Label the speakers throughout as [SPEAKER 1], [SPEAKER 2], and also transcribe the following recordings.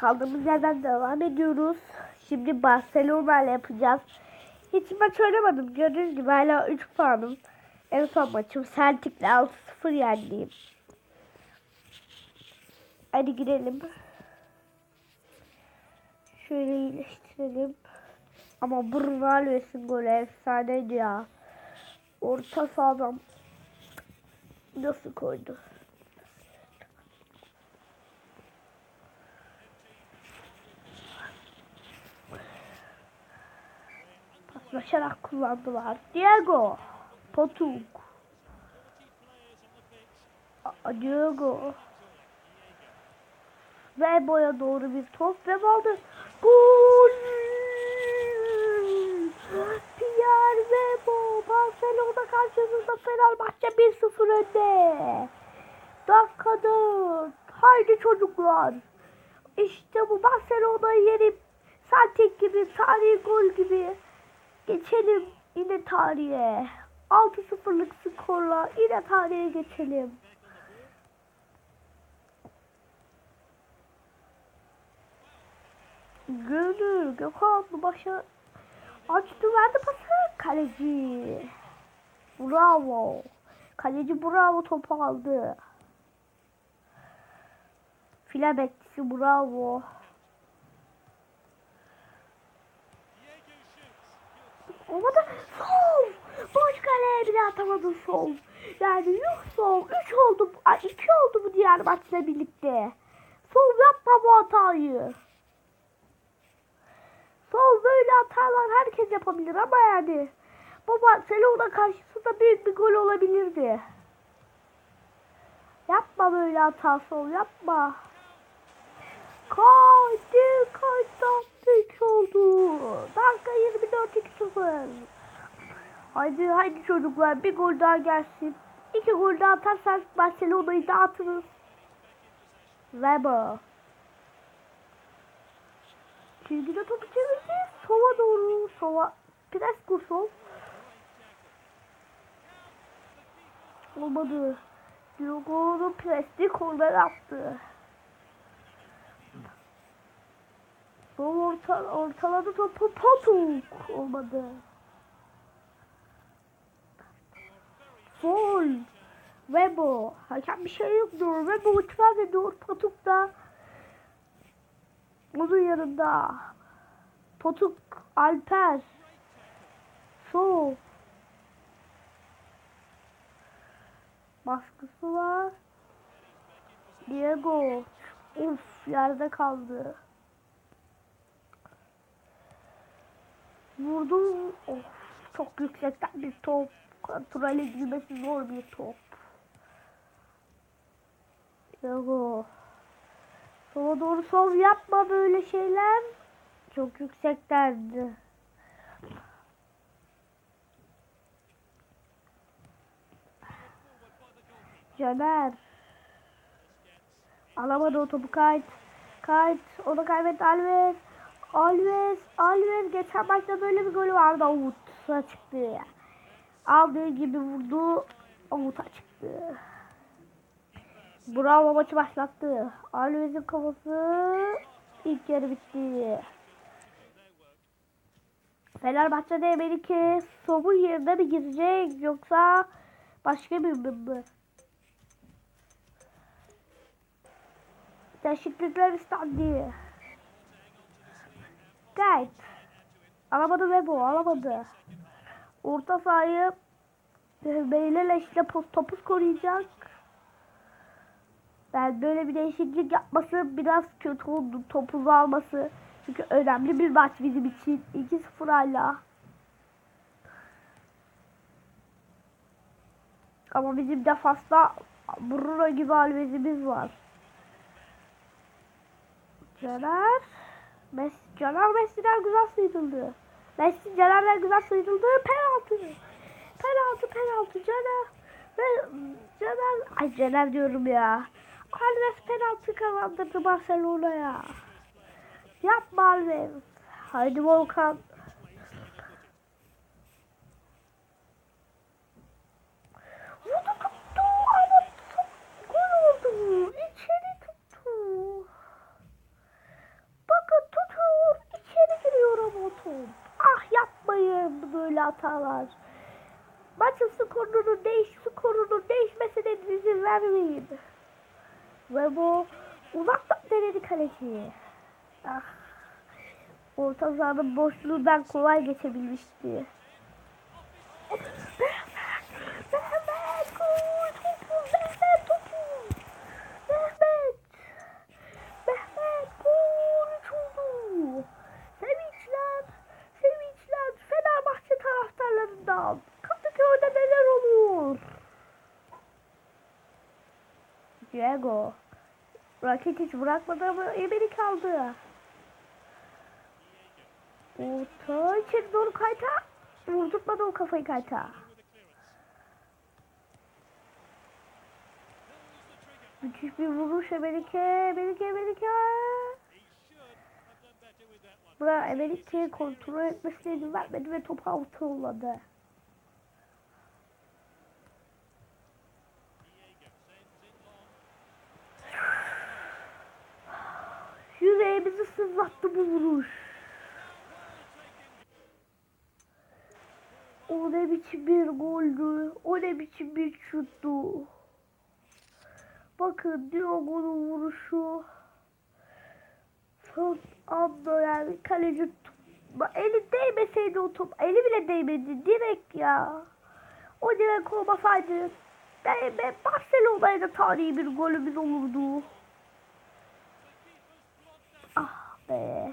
[SPEAKER 1] Kaldığımız yerden devam ediyoruz. Şimdi Barcelona ile yapacağız. Hiç maç oynamadım. Gördüğünüz gibi hala 3 puanım. En son maçım Celtic'le 6-0 yendiğim. Hadi girelim. Şöyle iyileştirelim. Ama Bruno Alves'in golü efsaneydi ya. Orta sahadan nasıl koydu? Paslaşarak kullandılar. Diego. Potuk. Diego. Ve boya doğru bir top ve aldı. Gol! Pierre Vebo Barcelona karşısında Fenerbahçe 1-0 önde. Dakika 4. Haydi çocuklar. İşte bu Barcelona'yı yenip Celtic gibi tarihi gol gibi geçelim yine tarihe. 6-0'lık skorla yine tarihe geçelim. Gönül Gökhan başa açtı verdi pası kaleci. Bravo. Kaleci bravo topu aldı. File bekçisi bravo. Olmadı. Sol. Boş atamadı sol. Yani yok sol. 3 oldu. 2 oldu bu diğer maçla birlikte. Sol yapma bu hatayı. Sol böyle hatalar herkes yapabilir ama yani. Bu Barcelona karşısında büyük bir gol olabilirdi. Yapma böyle hata sol yapma. Kaydı kaydı 3 oldu. Dakika 24 2-0. Haydi haydi çocuklar bir gol daha gelsin. İki gol daha atarsak Barcelona'yı dağıtırız. Weber. Çizgide topu çevirdi. Sova doğru. Sova. Pres kur sol. Olmadı. Diogo'nun presli korner attı. Sol orta, ortaladı topu Potuk. Olmadı. Sol. Webo. Hakem bir şey yok diyor. Webo itiraz ediyor. Potuk da onun yanında. Potuk Alper. Sol. Baskısı var. Diego. Uf yerde kaldı. Vurdu. Of çok yüksekten bir top. Kontrol edilmesi zor bir top. Diego. Sola doğru sol yapma böyle şeyler. Çok yükseklerdi. Caner. Alamadı o topu kayıt. Kayıt. Onu kaybetti Alves. Alves. Alves. Geçen maçta böyle bir golü vardı. Umut'a çıktı. Aldığı gibi vurdu. Umut'a çıktı. Bravo maçı başlattı. Alves'in kafası ilk yarı bitti. Fenerbahçe demeli ki Sob'un yerine mi girecek yoksa başka bir mi? Değişiklikler istendi. Gayet. Alamadı ve bu alamadı. Orta sahayı Beylerle işte topuz koruyacak. Yani böyle bir değişiklik yapması biraz kötü oldu. Topuzu alması. Çünkü önemli bir maç bizim için. 2-0 hala. Ama bizim defasta Bruno gibi Alves'imiz var. Caner. Messi, Caner Messi'den güzel sıyrıldı. Messi Caner'den güzel sıyrıldı. Penaltı. Penaltı penaltı Caner. Ve Caner. Ay Caner diyorum ya. Alves penaltı kazandırdı Barcelona'ya. Yapma Alves. Haydi Volkan. Vurdu tuttu ama gol oldu. İçeri tuttu. bu böyle hatalar. Maçın skorunun değiş skorunun değişmesine izin vermeyin. Ve bu uzaktan denedi kaleci. Ah. Orta sahanın boşluğundan kolay geçebilmişti. Diego. Raket hiç bırakmadı ama Emery kaldı. Orta içeri doğru kayta. Vurdurtmadı o kafayı kayta. Müthiş bir vuruş Emelike, Emelike, Emelike. Bura Emelike kontrol etmesine izin vermedi ve topu avuta yolladı. Bu vuruş. O ne biçim bir goldü. O ne biçim bir şuttu. Bakın Diogo'nun vuruşu. Son anda yani kaleci eli değmeseydi o top. Eli bile değmedi. Direkt ya. O direkt olmasaydı Barcelona'ya tarihi bir golümüz olurdu. Ah be.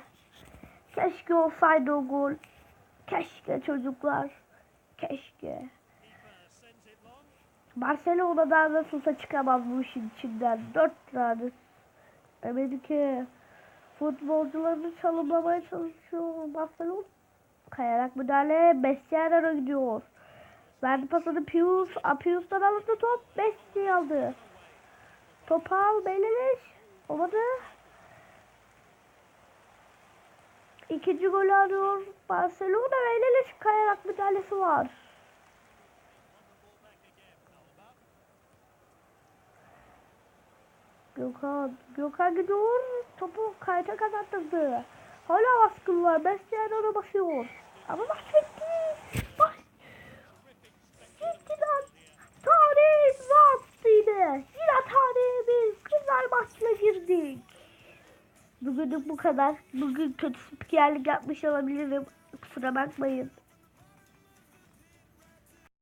[SPEAKER 1] Keşke olsaydı o gol. Keşke çocuklar. Keşke. Barcelona'dan nasılsa çıkamaz bu işin içinden. Dört tane. Amerika futbolcularını çalımlamaya çalışıyor. Barcelona kayarak müdahale. Messi'ye gidiyor. Verdi pasını Pius. Pius'tan alındı top. Messi aldı. Top al. Belirleş. Olmadı. İkinci golü arıyor. Barcelona ve Eleleş kayarak müdahalesi var. Gökhan, Gökhan gidiyor. Topu kayta kazandırdı. Hala baskın var. Messi ona basıyor. Ama maç bitti. Maç bitti lan. Tarih attı yine. Yine tarihe biz güzel maçla girdik. Bugünlük bu kadar. Bugün kötü spikerlik yapmış olabilirim. Kusura bakmayın.